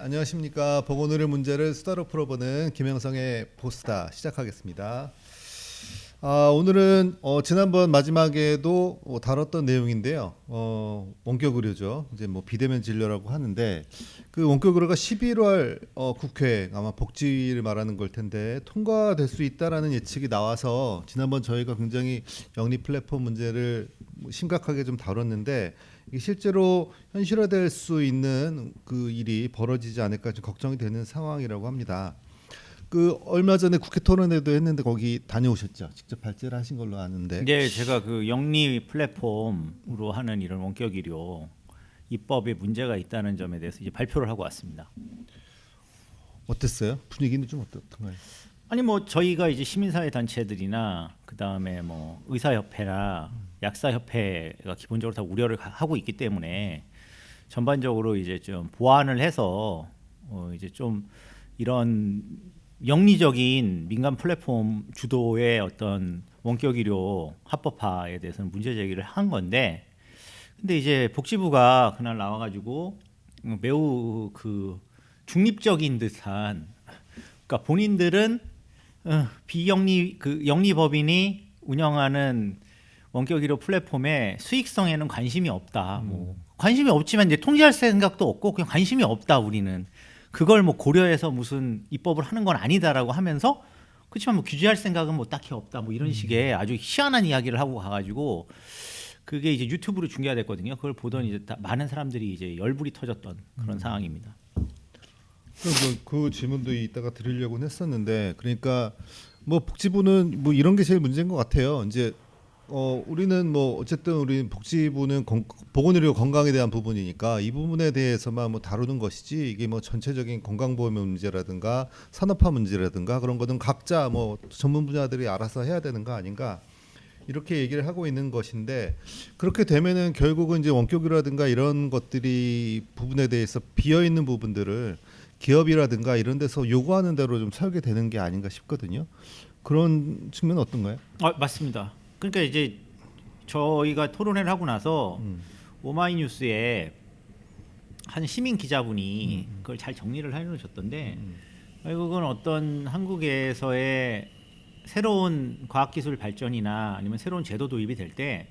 안녕하십니까. 보건의료 문제를 수다로 풀어보는 김영성의 보스다 시작하겠습니다. 아, 오늘은 어, 지난번 마지막에도 어, 다뤘던 내용인데요. 어, 원격 의료죠. 이제 뭐 비대면 진료라고 하는데 그 원격 의료가 11월 어, 국회 아마 복지를 말하는 걸 텐데 통과될 수 있다라는 예측이 나와서 지난번 저희가 굉장히 영리 플랫폼 문제를 심각하게 좀 다뤘는데 실제로 현실화될 수 있는 그 일이 벌어지지 않을까 좀 걱정이 되는 상황이라고 합니다. 그 얼마 전에 국회 토론회도 했는데 거기 다녀오셨죠? 직접 발제를 하신 걸로 아는데. 네, 제가 그 영리 플랫폼으로 하는 이런 원격 의료 입법에 문제가 있다는 점에 대해서 이제 발표를 하고 왔습니다. 어땠어요? 분위기는 좀 어떻던가요? 아니 뭐 저희가 이제 시민사회 단체들이나 그 다음에 뭐 의사협회나 약사협회가 기본적으로 다 우려를 가- 하고 있기 때문에 전반적으로 이제 좀 보완을 해서 어 이제 좀 이런 영리적인 민간 플랫폼 주도의 어떤 원격 의료 합법화에 대해서는 문제 제기를 한 건데 근데 이제 복지부가 그날 나와 가지고 매우 그 중립적인 듯한 그러니까 본인들은 어, 비영리 그 영리법인이 운영하는 원격 의료 플랫폼의 수익성에는 관심이 없다. 뭐 관심이 없지만 이제 통제할 생각도 없고 그냥 관심이 없다 우리는 그걸 뭐 고려해서 무슨 입법을 하는 건 아니다라고 하면서 그렇지만 뭐 규제할 생각은 뭐 딱히 없다 뭐 이런 식의 아주 희한한 이야기를 하고 가가지고 그게 이제 유튜브로 중계가 됐거든요. 그걸 보던 이제 다 많은 사람들이 이제 열불이 터졌던 그런 상황입니다. 그래서 그 질문도 이따가 드리려고 했었는데 그러니까 뭐 복지부는 뭐 이런 게 제일 문제인 것 같아요. 이제 어 우리는 뭐 어쨌든 우리 복지부는 건, 보건의료 건강에 대한 부분이니까 이 부분에 대해서만 뭐 다루는 것이지 이게 뭐 전체적인 건강보험 문제라든가 산업화 문제라든가 그런 거는 각자 뭐 전문 분야들이 알아서 해야 되는 거 아닌가 이렇게 얘기를 하고 있는 것인데 그렇게 되면은 결국은 이제 원격이라든가 이런 것들이 부분에 대해서 비어 있는 부분들을 기업이라든가 이런 데서 요구하는 대로 좀 설계되는 게 아닌가 싶거든요. 그런 측면은 어떤가요? 아, 맞습니다. 그러니까 이제 저희가 토론회를 하고 나서 음. 오마이뉴스에 한 시민 기자분이 그걸 잘 정리를 해놓으셨던데 음. 결국은 어떤 한국에서의 새로운 과학기술 발전이나 아니면 새로운 제도 도입이 될 때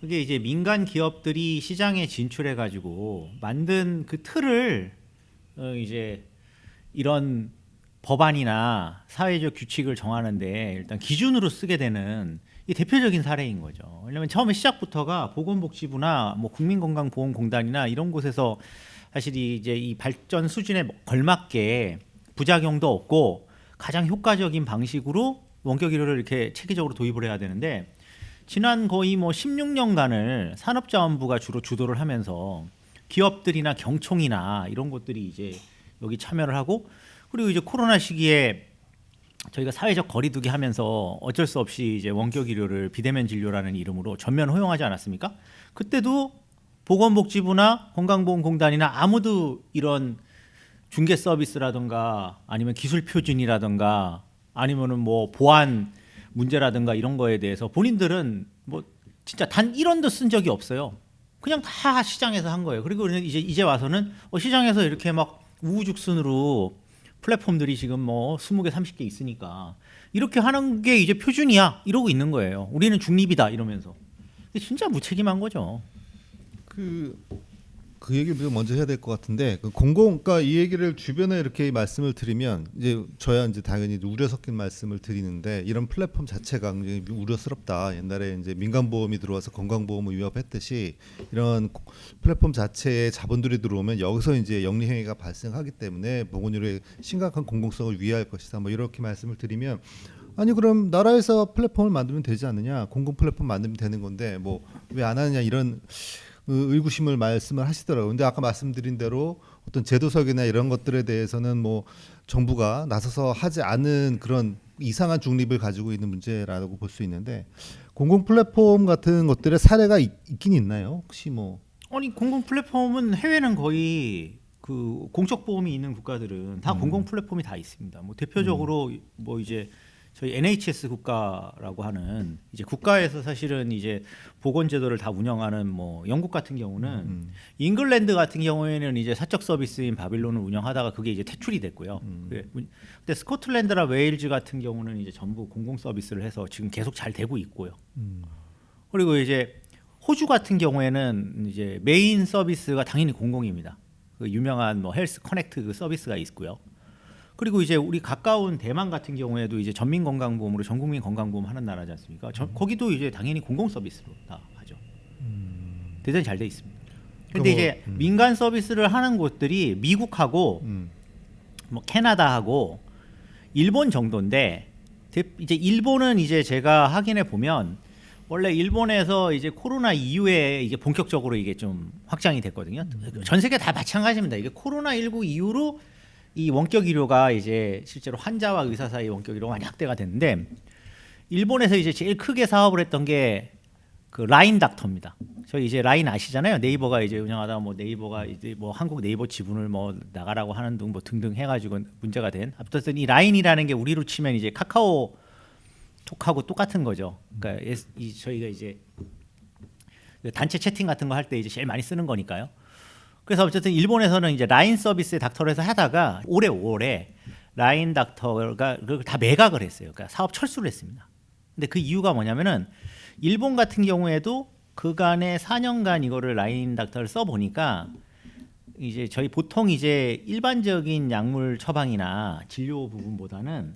그게 이제 민간 기업들이 시장에 진출해 가지고 만든 그 틀을 어 이제 이런 법안이나 사회적 규칙을 정하는데 일단 기준으로 쓰게 되는 이 대표적인 사례인 거죠. 왜냐하면 처음에 시작부터가 보건복지부나 뭐 국민건강보험공단이나 이런 곳에서 사실 이 이제 이 발전 수준에 걸맞게 부작용도 없고 가장 효과적인 방식으로 원격 의료를 이렇게 체계적으로 도입을 해야 되는데 지난 거의 뭐 16년간을 산업자원부가 주로 주도를 하면서 기업들이나 경총이나 이런 곳들이 이제 여기 참여를 하고 그리고 이제 코로나 시기에 저희가 사회적 거리두기 하면서 어쩔 수 없이 이제 원격 의료를 비대면 진료라는 이름으로 전면 허용하지 않았습니까? 그때도 보건복지부나 건강보험공단이나 아무도 이런 중개 서비스라든가 아니면 기술 표준이라든가 아니면은 뭐 보안 문제라든가 이런 거에 대해서 본인들은 뭐 진짜 단 1원도 쓴 적이 없어요. 그냥 다 시장에서 한 거예요. 그리고 이제 이제 와서는 어, 시장에서 이렇게 막 우후죽순으로 플랫폼들이 지금 뭐 20개, 30개 있으니까 이렇게 하는 게 이제 표준이야. 이러고 있는 거예요. 우리는 중립이다 이러면서. 근데 진짜 무책임한 거죠. 그, 그 얘기를 좀 먼저 해야 될 것 같은데 그 공공 그러니까 이 얘기를 주변에 이렇게 말씀을 드리면 이제 저야 이제 당연히 우려 섞인 말씀을 드리는데 이런 플랫폼 자체가 굉장히 우려스럽다. 옛날에 이제 민간 보험이 들어와서 건강 보험을 위협했듯이 이런 고- 플랫폼 자체에 자본들이 들어오면 여기서 이제 영리 행위가 발생하기 때문에 보건의료의 심각한 공공성을 위해할 것이다. 뭐 이렇게 말씀을 드리면 아니 그럼 나라에서 플랫폼을 만들면 되지 않느냐 공공 플랫폼 만들면 되는 건데 뭐 왜 안 하느냐 이런 그 의구심을 말씀을 하시더라고요. 근데 아까 말씀드린 대로 어떤 제도석이나 이런 것들에 대해서는 뭐 정부가 나서서 하지 않은 그런 이상한 중립을 가지고 있는 문제라고 볼 수 있는데 공공 플랫폼 같은 것들의 사례가 있, 긴 있나요? 혹시 뭐 아니 공공 플랫폼은 해외는 거의 그 공적 보험이 있는 국가들은 다 공공 플랫폼이 다 있습니다. 뭐 대표적으로 뭐 이제 저희 NHS 국가라고 하는 이제 국가에서 사실은 이제 보건 제도를 다 운영하는 뭐 영국 같은 경우는 음. 잉글랜드 같은 경우에는 이제 사적 서비스인 바빌론을 운영하다가 그게 이제 퇴출이 됐고요. 그래, 근데 스코틀랜드나 웨일즈 같은 경우는 이제 전부 공공 서비스를 해서 지금 계속 잘 되고 있고요. 음. 그리고 이제 호주 같은 경우에는 이제 메인 서비스가 당연히 공공입니다. 그 유명한 뭐 헬스 커넥트 그 서비스가 있고요. 그리고 이제 우리 가까운 대만 같은 경우에도 이제 전민 건강보험으로 전 국민 건강보험 하는 나라지 않습니까? 저, 거기도 이제 당연히 공공 서비스로 다 하죠. 대단히 잘 돼 있습니다. 근데 그거- 이제 민간 서비스를 하는 곳들이 미국하고 음. 뭐 캐나다하고 일본 정도인데 대- 이제 일본은 이제 제가 확인해 보면 원래 일본에서 이제 코로나 이후에 이게 본격적으로 이게 좀 확장이 됐거든요. 전 세계 다 마찬가지입니다. 이게 코로나 19 이후로 이 원격 의료가 이제 실제로 환자와 의사 사이 원격 의료가 많이 확대가 됐는데 일본에서 이제 제일 크게 사업을 했던 게 그 라인 닥터입니다. 저희 이제 라인 아시잖아요. 네이버가 이제 운영하다 뭐 네이버가 이제 뭐 한국 네이버 지분을 뭐 나가라고 하는 등 뭐 등등 해가지고 문제가 된. 아무튼 이 라인이라는 게 우리로 치면 이제 카카오 톡하고 똑같은 거죠. 그러니까 이 저희가 이제 그 단체 채팅 같은 거 할 때 이제 제일 많이 쓰는 거니까요. 그래서 어쨌든 일본에서는 이제 라인 서비스 닥터를 해서 하다가 올해 5월에 라인 닥터가 그걸 다 매각을 했어요. 그러니까 사업 철수를 했습니다. 근데 그 이유가 뭐냐면은 일본 같은 경우에도 그간에 4년간 이거를 라인 닥터를 써 보니까 이제 저희 보통 이제 일반적인 약물 처방이나 진료 부분보다는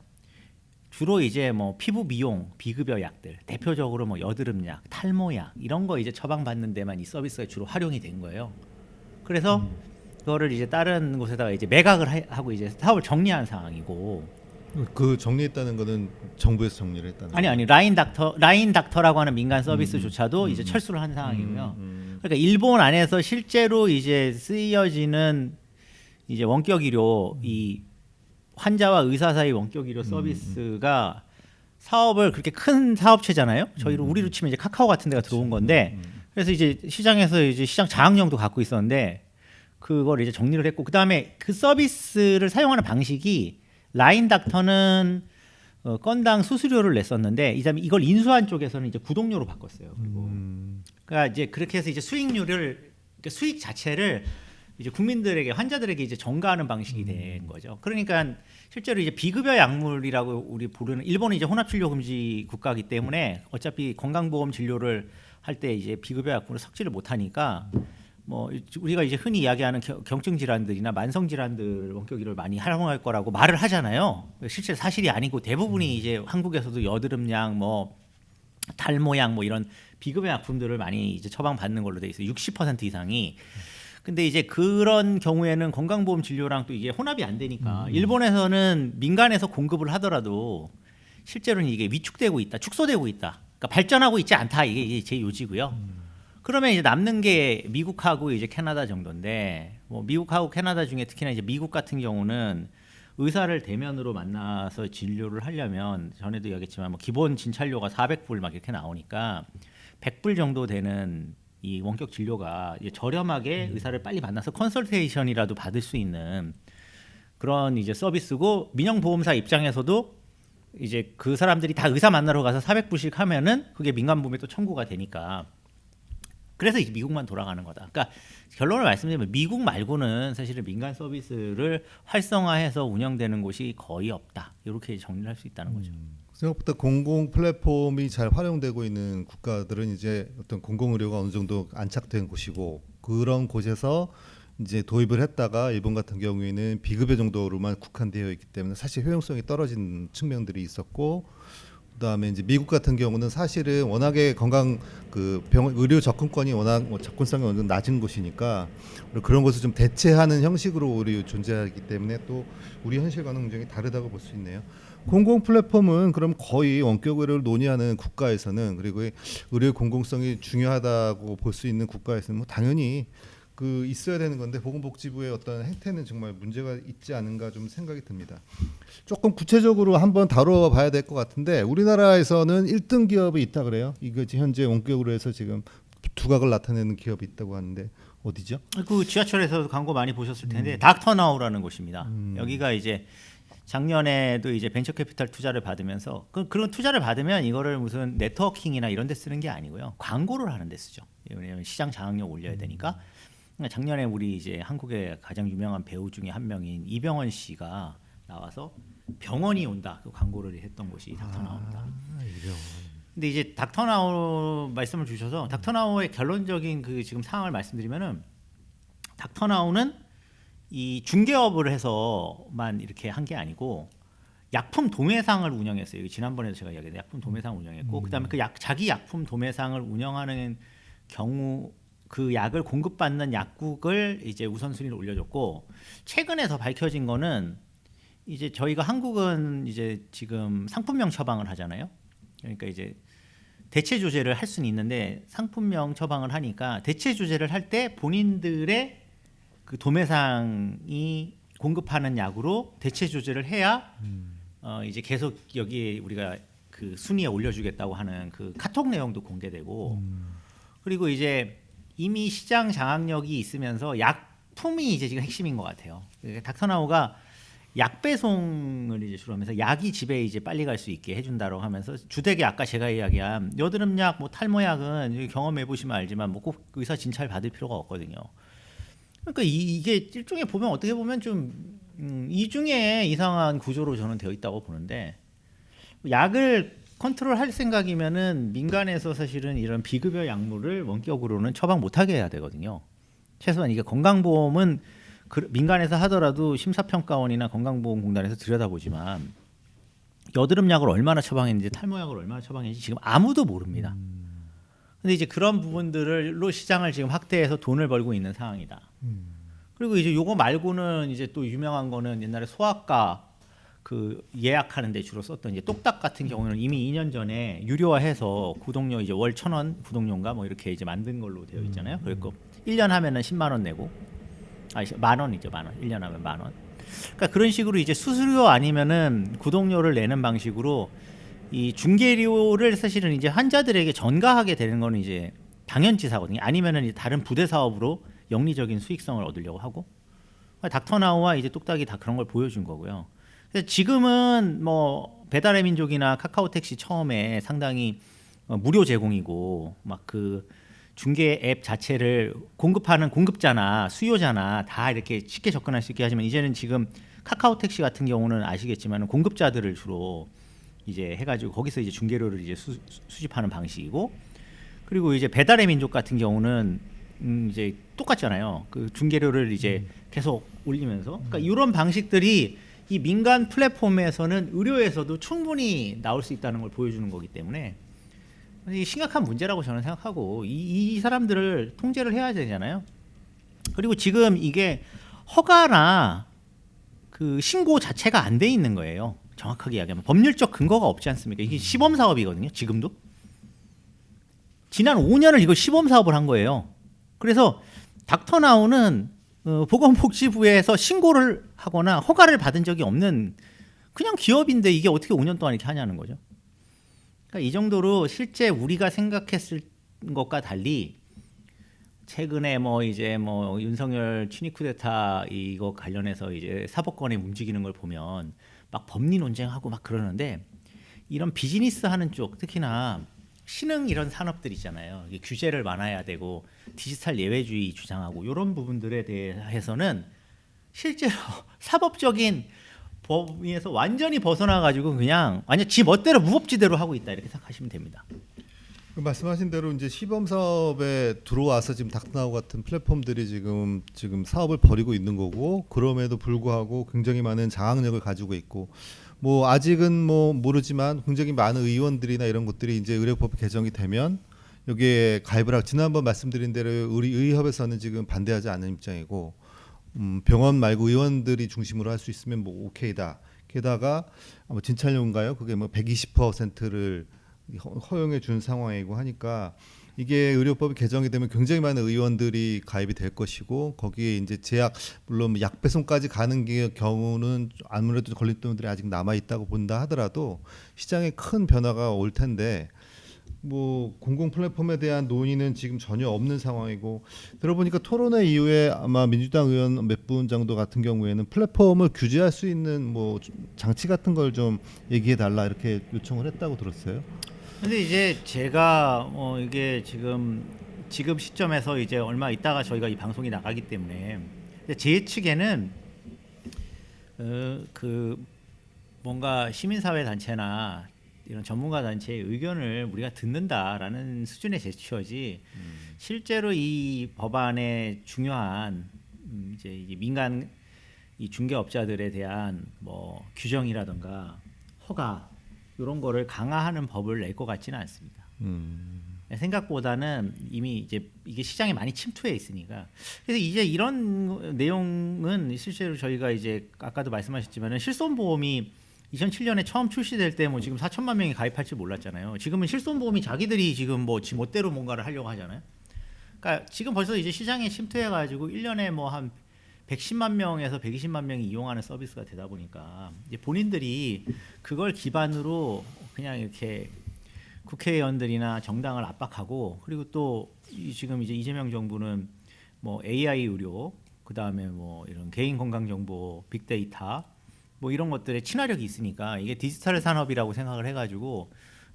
주로 이제 뭐 피부 미용, 비급여 약들, 대표적으로 뭐 여드름 약, 탈모 약 이런 거 이제 처방 받는 데만 이 서비스가 주로 활용이 된 거예요. 그래서 그거를 이제 다른 곳에다가 이제 매각을 하- 하고 이제 사업을 정리한 상황이고. 그 정리했다는 거는 정부에서 정리를 했다는 아니 아니 라인 닥터 라인 닥터라고 하는 민간 서비스조차도 이제 철수를 한 상황이고요. 음. 그러니까 일본 안에서 실제로 이제 쓰여지는 이제 원격 의료 이 환자와 의사 사이 원격 의료 서비스가 사업을 그렇게 큰 사업체잖아요. 저희로 우리로 치면 이제 카카오 같은 데가 들어온 건데 그래서 이제 시장에서 이제 시장 장악력도 갖고 있었는데 그걸 이제 정리를 했고 그다음에 그 서비스를 사용하는 방식이 라인 닥터는 어, 건당 수수료를 냈었는데 이다음에 이걸 인수한 쪽에서는 이제 구독료로 바꿨어요. 그리고 음. 그러니까 이제 그렇게 해서 이제 수익률을 그러니까 수익 자체를 이제 국민들에게 환자들에게 이제 전가하는 방식이 된 거죠. 그러니까 실제로 이제 비급여 약물이라고 우리 부르는 일본은 이제 혼합 진료 금지 국가이기 때문에 어차피 건강보험 진료를 할 때 이제 비급여 약물을 섞지를 못 하니까 뭐 우리가 이제 흔히 이야기하는 겨- 경증 질환들이나 만성 질환들 원격의를 많이 활용할 거라고 말을 하잖아요. 실제 사실이 아니고 대부분이 이제 한국에서도 여드름약 뭐 탈모약 뭐 이런 비급여 약품들을 많이 이제 처방 받는 걸로 돼 있어요. 60% 이상이. 근데 이제 그런 경우에는 건강보험 진료랑 또 이게 혼합이 안 되니까 일본에서는 민간에서 공급을 하더라도 실제로는 이게 위축되고 있다, 축소되고 있다. 그러니까 발전하고 있지 않다. 이게, 이게 제 요지고요. 그러면 이제 남는 게 미국하고 이제 캐나다 정도인데 뭐 미국하고 캐나다 중에 특히나 이제 미국 같은 경우는 의사를 대면으로 만나서 진료를 하려면 전에도 이야기했지만 뭐 기본 진찰료가 400불 막 이렇게 나오니까 100불 정도 되는 이 원격 진료가 저렴하게 의사를 빨리 만나서 컨설테이션이라도 받을 수 있는 그런 이제 서비스고 민영 보험사 입장에서도 이제 그 사람들이 다 의사 만나러 가서 400불씩 하면은 그게 민간 보험에 또 청구가 되니까 그래서 이제 미국만 돌아가는 거다. 그러니까 결론을 말씀드리면 미국 말고는 사실은 민간 서비스를 활성화해서 운영되는 곳이 거의 없다. 이렇게 정리를 할수 있다는 거죠. 생각보다 공공 플랫폼이 잘 활용되고 있는 국가들은 이제 어떤 공공 의료가 어느 정도 안착된 곳이고 그런 곳에서 이제 도입을 했다가 일본 같은 경우에는 비급여 정도로만 국한되어 있기 때문에 사실 효용성이 떨어진 측면들이 있었고 그다음에 이제 미국 같은 경우는 사실은 워낙에 건강 그 병원 의료 접근권이 워낙 뭐 접근성이 어느 정도 낮은 곳이니까 그런 것을 좀 대체하는 형식으로 우리 존재하기 때문에 또 우리 현실과는 굉장히 다르다고 볼 수 있네요. 공공 플랫폼은 그럼 거의 원격 의료를 논의하는 국가에서는 그리고 이 의료 공공성이 중요하다고 볼 수 있는 국가에서는 뭐 당연히 그 있어야 되는 건데 보건복지부의 어떤 행태는 정말 문제가 있지 않은가 좀 생각이 듭니다. 조금 구체적으로 한번 다뤄봐야 될 것 같은데 우리나라에서는 1등 기업이 있다 그래요. 이거 현재 원격으로 해서 지금 두각을 나타내는 기업이 있다고 하는데 어디죠? 그 지하철에서 광고 많이 보셨을 텐데 닥터나우라는 곳입니다. 여기가 이제 작년에도 이제 벤처 캐피탈 투자를 받으면서 그, 그런 투자를 받으면 이거를 무슨 네트워킹이나 이런 데 쓰는 게 아니고요. 광고를 하는 데 쓰죠. 왜냐하면 시장 장악력 올려야 되니까. 그러니까 작년에 우리 이제 한국의 가장 유명한 배우 중에 한 명인 이병헌 씨가 나와서 병원이 온다 그 광고를 했던 곳이 닥터나우입니다. 아, 이병헌. 근데 이제 닥터 나우 말씀을 주셔서 닥터 나우의 결론적인 그 지금 상황을 말씀드리면은 닥터 나우는 이 중개업을 해서만 이렇게 한 게 아니고 약품 도매상을 운영했어요. 지난번에도 제가 이야기했는데 약품 도매상 운영했고 그다음에 그 약 자기 약품 도매상을 운영하는 경우 그 약을 공급받는 약국을 이제 우선순위를 올려줬고 최근에 더 밝혀진 거는 이제 저희가 한국은 이제 지금 상품명 처방을 하잖아요. 그러니까 이제 대체 조제를 할 수는 있는데 상품명 처방을 하니까 대체 조제를 할 때 본인들의 그 도매상이 공급하는 약으로 대체 조제를 해야 어 이제 계속 여기에 우리가 그 순위에 올려주겠다고 하는 그 카톡 내용도 공개되고 그리고 이제 이미 시장 장악력이 있으면서 약품이 이제 지금 핵심인 것 같아요. 그러니까 닥터나우가 약 배송을 이제 주로 하면서 약이 집에 이제 빨리 갈 수 있게 해준다고 하면서 주택에 아까 제가 이야기한 여드름약, 뭐 탈모약은 경험해 보시면 알지만 뭐 꼭 의사 진찰 받을 필요가 없거든요. 그러니까 이, 이게 일종의 보면 어떻게 보면 좀 음, 이중에 이상한 구조로 저는 되어 있다고 보는데 약을 컨트롤할 생각이면은 민간에서 사실은 이런 비급여 약물을 원격으로는 처방 못하게 해야 되거든요. 최소한 이게 건강보험은 그- 민간에서 하더라도 심사평가원이나 건강보험공단에서 들여다보지만 여드름 약을 얼마나 처방했는지 탈모약을 얼마나 처방했는지 지금 아무도 모릅니다. 근데 이제 그런 부분들로 시장을 지금 확대해서 돈을 벌고 있는 상황이다. 그리고 이제 요거 말고는 이제 또 유명한 거는 옛날에 소아과 그 예약하는 데 주로 썼던 이제 똑딱 같은 경우는 이미 2년 전에 유료화해서 구독료 이제 월 천 원 구독료인가 뭐 이렇게 이제 만든 걸로 되어 있잖아요. 그리고 1년 하면은 10만 원 내고 아니 만 원이죠, 만 원. 1년 하면 만 원. 그러니까 그런 식으로 이제 수수료 아니면은 구독료를 내는 방식으로 이 중개료를 사실은 이제 환자들에게 전가하게 되는 거는 이제 당연지사거든요. 아니면은 이제 다른 부대 사업으로 영리적인 수익성을 얻으려고 하고 닥터나우와 이제 뚝딱이 다 그런 걸 보여준 거고요. 그래서 지금은 뭐 배달의 민족이나 카카오 택시 처음에 상당히 어, 무료 제공이고 막 그 중개 앱 자체를 공급하는 공급자나 수요자나 다 이렇게 쉽게 접근할 수 있게 하지만 이제는 지금 카카오 택시 같은 경우는 아시겠지만 공급자들을 주로 이제 해가지고 거기서 이제 중개료를 이제 수, 수집하는 방식이고 그리고 이제 배달의 민족 같은 경우는 음 이제 똑같잖아요. 그 중개료를 이제 계속 올리면서 그러니까 이런 방식들이 이 민간 플랫폼에서는 의료에서도 충분히 나올 수 있다는 걸 보여주는 거기 때문에 이 심각한 문제라고 저는 생각하고 이, 이 사람들을 통제를 해야 되잖아요. 그리고 지금 이게 허가나 그 신고 자체가 안 돼 있는 거예요. 정확하게 이야기하면 법률적 근거가 없지 않습니까? 이게 시범 사업이거든요. 지금도 지난 5년을 이거 시범 사업을 한 거예요. 그래서 닥터 나우는 어, 보건복지부에서 신고를 하거나 허가를 받은 적이 없는 그냥 기업인데 이게 어떻게 5년 동안 이렇게 하냐는 거죠. 그러니까 이 정도로 실제 우리가 생각했을 것과 달리 최근에 뭐 이제 뭐 윤석열 친위 쿠데타 이거 관련해서 이제 사법권에 움직이는 걸 보면 막 법리 논쟁하고 막 그러는데 이런 비즈니스 하는 쪽 특히나 신흥 이런 산업들 있잖아요. 규제를 많아야 되고 디지털 예외주의 주장하고 이런 부분들에 대해서는 실제로 사법적인 범위에서 완전히 벗어나 가지고 그냥 완전 지 멋대로 무법지대로 하고 있다 이렇게 생각하시면 됩니다. 그 말씀하신 대로 이제 시범 사업에 들어와서 지금 닥터나우 같은 플랫폼들이 지금 지금 사업을 벌이고 있는 거고 그럼에도 불구하고 굉장히 많은 장악력을 가지고 있고 뭐 아직은 뭐 모르지만 굉장히 많은 의원들이나 이런 것들이 이제 의료법 개정이 되면 여기에 가입을 하고 지난번 말씀드린 대로 우리 의협에서는 지금 반대하지 않는 입장이고 음, 병원 말고 의원들이 중심으로 할 수 있으면 뭐 오케이다. 게다가 뭐 진찰료인가요? 그게 뭐 120%를 허용해 준 상황이고 하니까 이게 의료법이 개정이 되면 굉장히 많은 의원들이 가입이 될 것이고 거기에 이제 제약 물론 뭐약 배송까지 가는 게 경우는 아무래도 걸림돌들이 아직 남아 있다고 본다 하더라도 시장에 큰 변화가 올 텐데 뭐 공공 플랫폼에 대한 논의는 지금 전혀 없는 상황이고 들어보니까 토론회 이후에 아마 민주당 의원 몇 분 정도 같은 경우에는 플랫폼을 규제할 수 있는 뭐 장치 같은 걸 좀 얘기해 달라 이렇게 요청을 했다고 들었어요. 근데 이제 제가 어 이게 지금 지금 시점에서 이제 얼마 있다가 저희가 이 방송이 나가기 때문에. 제 측에는 어, 그 뭔가 시민사회 단체나 이런 전문가 단체의 의견을 우리가 듣는다라는 수준의 제스처지 실제로 이 법안의 중요한 음, 이제 이 민간 이 중개업자들에 대한 뭐 규정이라든가 허가 이런 거를 강화하는 법을 낼 것 같지는 않습니다. 음. 생각보다는 이미 이제 이게 시장에 많이 침투해 있으니까 그래서 이제 이런 내용은 실제로 저희가 이제 아까도 말씀하셨지만은 실손보험이 2007년에 처음 출시될 때 뭐 지금 4천만 명이 가입할지 몰랐잖아요. 지금은 실손보험이 자기들이 지금 뭐 지멋대로 뭔가를 하려고 하잖아요. 그러니까 지금 벌써 이제 시장에 침투해 가지고 1년에 뭐한 110만 명에서 120만 명이 이용하는 서비스가 되다 보니까 이제 본인들이 그걸 기반으로 그냥 이렇게 국회의원들이나 정당을 압박하고 그리고 또이 지금 이제 이재명 정부는 뭐 AI 의료 그 다음에 뭐 이런 개인 건강 정보 빅데이터 뭐 이런 것들에 친화력이 있으니까 이게 디지털 산업이라고 생각을 해 가지고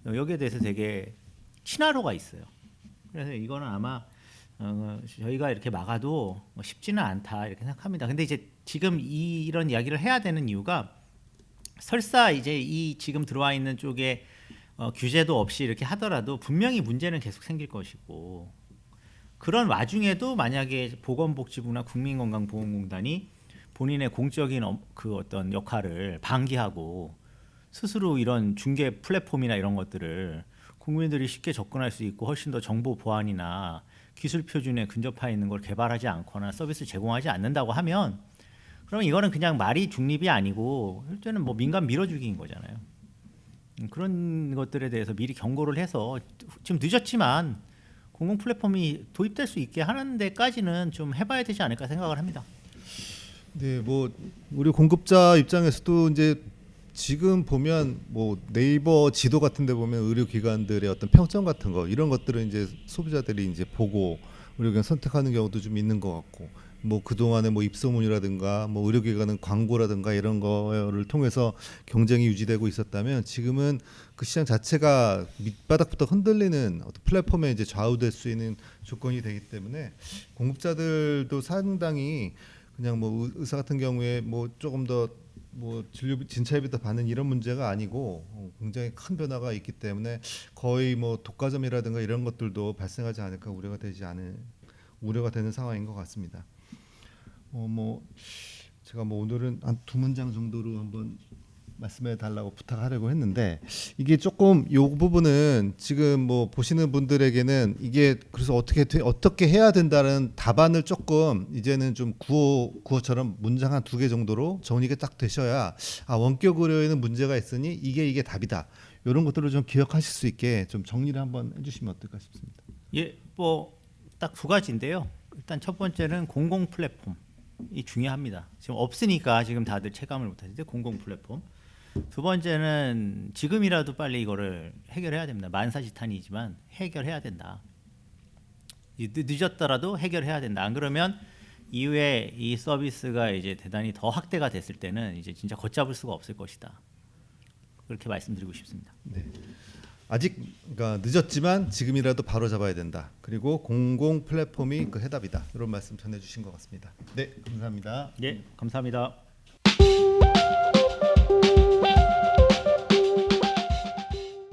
여기에 대해서 되게 친화로가 있어요. 그래서 이거는 아마 어, 저희가 이렇게 막아도 뭐 쉽지는 않다 이렇게 생각합니다. 근데 이제 지금 이, 이런 이야기를 해야 되는 이유가 설사 이제 이 지금 들어와 있는 쪽에 어, 규제도 없이 이렇게 하더라도 분명히 문제는 계속 생길 것이고 그런 와중에도 만약에 보건복지부나 국민건강보험공단이 본인의 공적인 어, 그 어떤 역할을 방기하고 스스로 이런 중개 플랫폼이나 이런 것들을 국민들이 쉽게 접근할 수 있고 훨씬 더 정보 보안이나 기술 표준에 근접해 있는 걸 개발하지 않거나 서비스 제공하지 않는다고 하면 그러면 이거는 그냥 말이 중립이 아니고 실제는 뭐 민간 밀어주기인 거잖아요. 음, 그런 것들에 대해서 미리 경고를 해서 지금 늦었지만 공공 플랫폼이 도입될 수 있게 하는 데까지는 좀 해봐야 되지 않을까 생각을 합니다. 네, 뭐 우리 공급자 입장에서도 이제 지금 보면 뭐 네이버 지도 같은 데 보면 의료기관들의 어떤 평점 같은 거 이런 것들은 이제 소비자들이 이제 보고 의료기관 선택하는 경우도 좀 있는 것 같고 뭐 그동안에 뭐 입소문이라든가 뭐 의료기관은 광고라든가 이런 거를 통해서 경쟁이 유지되고 있었다면 지금은 그 시장 자체가 밑바닥부터 흔들리는 어떤 플랫폼에 이제 좌우될 수 있는 조건이 되기 때문에 공급자들도 상당히 그냥 뭐 의- 의사 같은 경우에 뭐 조금 더 뭐 진료 진찰비 더 받는 이런 문제가 아니고 어, 굉장히 큰 변화가 있기 때문에 거의 뭐 독과점이라든가 이런 것들도 발생하지 않을까 우려가 되지 않을 우려가 되는 상황인 것 같습니다. 어 뭐 제가 뭐 오늘은 한 두 문장 정도로 한번 말씀해 달라고 부탁하려고 했는데 이게 조금 요 부분은 지금 뭐 보시는 분들에게는 이게 그래서 어떻게 돼- 어떻게 해야 된다는 답안을 조금 이제는 좀 구호 구호처럼 문장 한 두 개 정도로 정리가 딱 되셔야 아 원격 의료에는 문제가 있으니 이게 이게 답이다 이런 것들을 좀 기억하실 수 있게 좀 정리를 한번 해주시면 어떨까 싶습니다. 예, 뭐 딱 두 가지인데요. 일단 첫 번째는 공공 플랫폼 이 중요합니다. 지금 없으니까 지금 다들 체감을 못하는데 공공 플랫폼. 두 번째는 지금이라도 빨리 이거를 해결해야 됩니다. 만사지탄이지만 해결해야 된다. 늦- 늦었더라도 해결해야 된다. 안 그러면 이후에 이 서비스가 이제 대단히 더 확대가 됐을 때는 이제 진짜 걷잡을 수가 없을 것이다. 그렇게 말씀드리고 싶습니다. 아직 그러니까 늦었지만 지금이라도 바로 잡아야 된다. 그리고 공공 플랫폼이 그 해답이다. 이런 말씀 전해주신 것 같습니다. 네, 감사합니다. 예, 감사합니다.